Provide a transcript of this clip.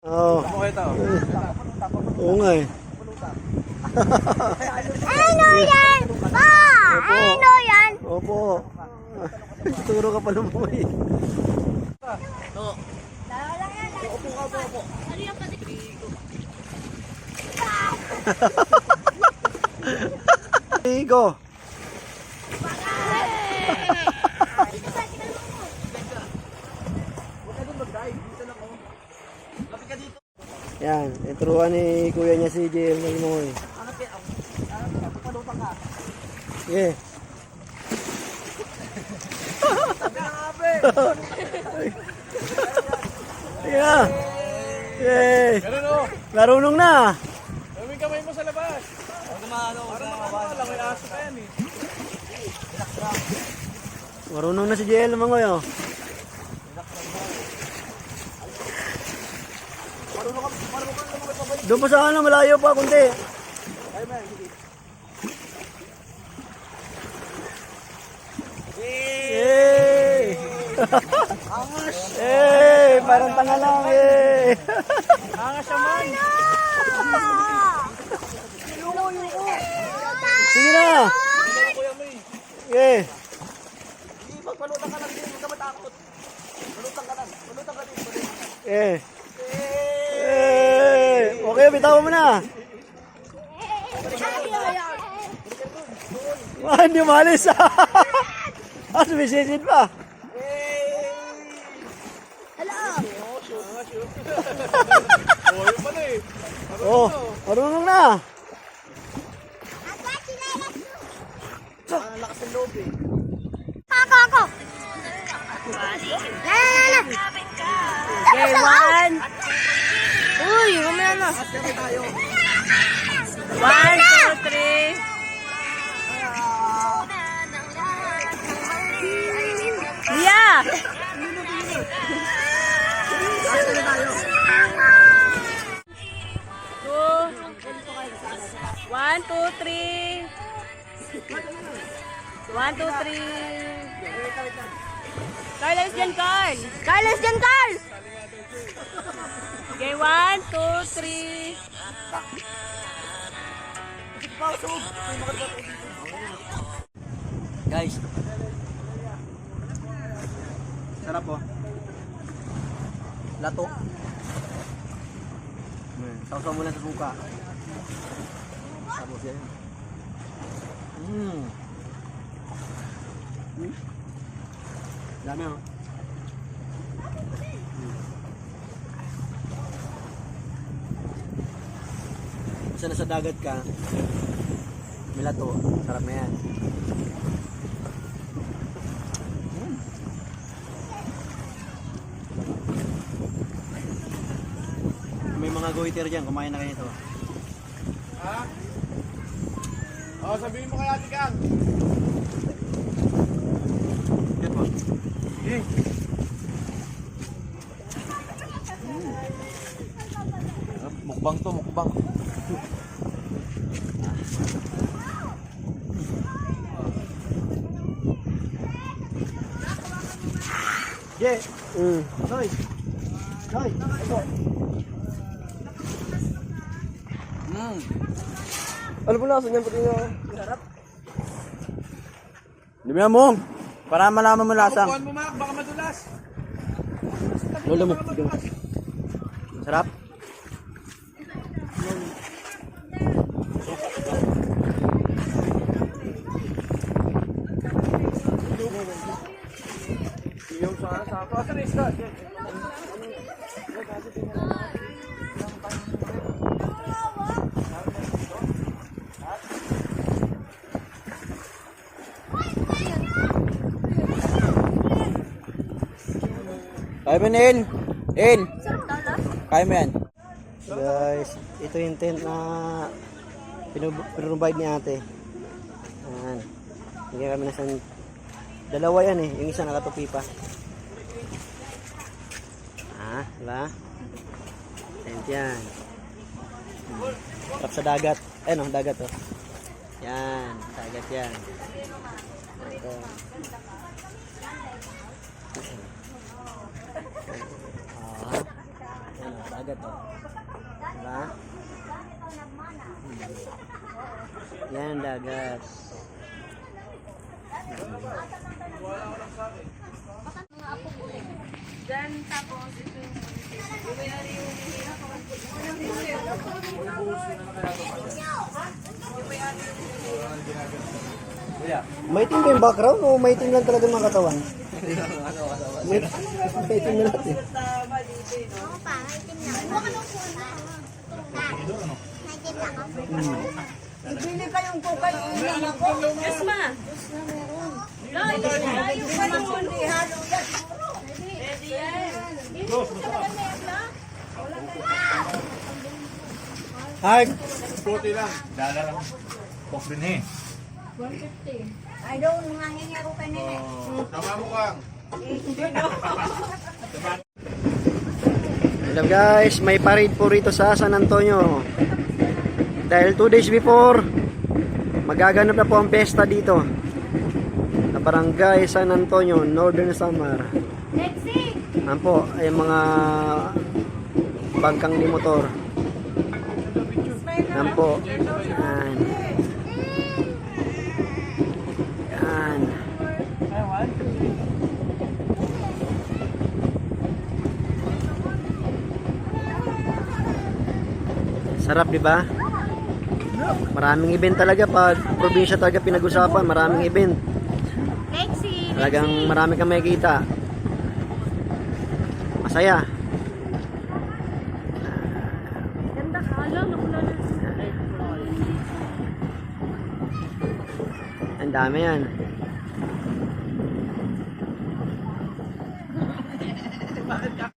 Oo. Ano ito? Oo nga eh. Ano yan? Pa! Opo. Ano yan? Opo. Turo ka pa lumuwi. Igo. Yan, ituruan ni kuya niya si JL ng Moy. Yeah. Yeah. Yay. Ganun o. Marunong na. Gawin kamay mo sa labas. Huwag maano. Para makakala. May aso pa yan eh. Marunong na si JL Mangoy oh. Doon pa sa ano, malayo pa kunti. Yay! Yay! Parang tanga lang eh. Angas siya man. Sige na. Yeah. Magpalutan ka lang din. Huwag ka matakot. Palutan ka lang. Palutan ka din. Eh. Okay, bitawan mo na. Ah, hindi umalis. ah, sumisisid pa. Oo, yun pala eh. Oh, marunong na. Ang lakas ng loob eh. Ako, ako. Na, mamaya na. One, two, three. Yeah. Two. One, two, three. One, two, three. Carlos dyan, Carl. Carlos dyan, Carl! Okay, one, two, three. Guys. Sarap oh. Lato. Sausaw mo lang sa suka. Tapos yan. Mmm. Dami oh. Basta nasa dagat ka, may lato, sarap na yan. May mga goiter dyan, kumain na kayo ito. Ha? Oo, sabihin mo kay Ate Kang. Yan po. Sige. Mukbang to, mukbang. Yeah. Mm. Noy. Noy. Ito. Mm. Ano po lasa niyan pati na? Harap. Damihan mo. Para malaman mo lasang. Bukuhan mo, Mac. Baka madulas. Lolo mo. Sarap. Yung sa sa ako. Asan? Kaya mo na, El. El. Kaya mo yan. Guys, ito yung tent na pinrovide ni ate. Ayan. Bigyan kami na sa... Dalawa yan eh. Yung isa nakatupi pa. Ah, wala. Tent yan. Sarap sa dagat. Eh no, dagat oh. Yan, dagat yan. Ito. Ah. Yan, oh, Dagat oh. Diba? Yan dagat. Then, tapos, ito yung Maitim ba yung background o maitim lang talaga yung mga katawan? Mait- maitim na natin. Oo pa, naitim na. Huwag ka nung kuna. Naitim na ako. Ibili kayong kukay ulam ako. Yes, ma. Loy, layo pa halo yan. Ready yan. Hard! Puti lang. Dala lang. Pok din eh. Ay, doon, mga ngingero ka nila. Tama mo kang. Hello guys, may parade po rito sa San Antonio. Dahil 2 days before, magaganap na po ang pesta dito. Sa barangay San Antonio, Northern Samar. Yan po, ay mga bangkang ni motor. Yan po. Yan. Yan. Sarap, di ba? Maraming event talaga pag probinsya talaga pinag-usapan, maraming event. Lexi! Talagang marami kang makikita. Masaya. Ganda ka. Alam, nakulala. Ang dami yan.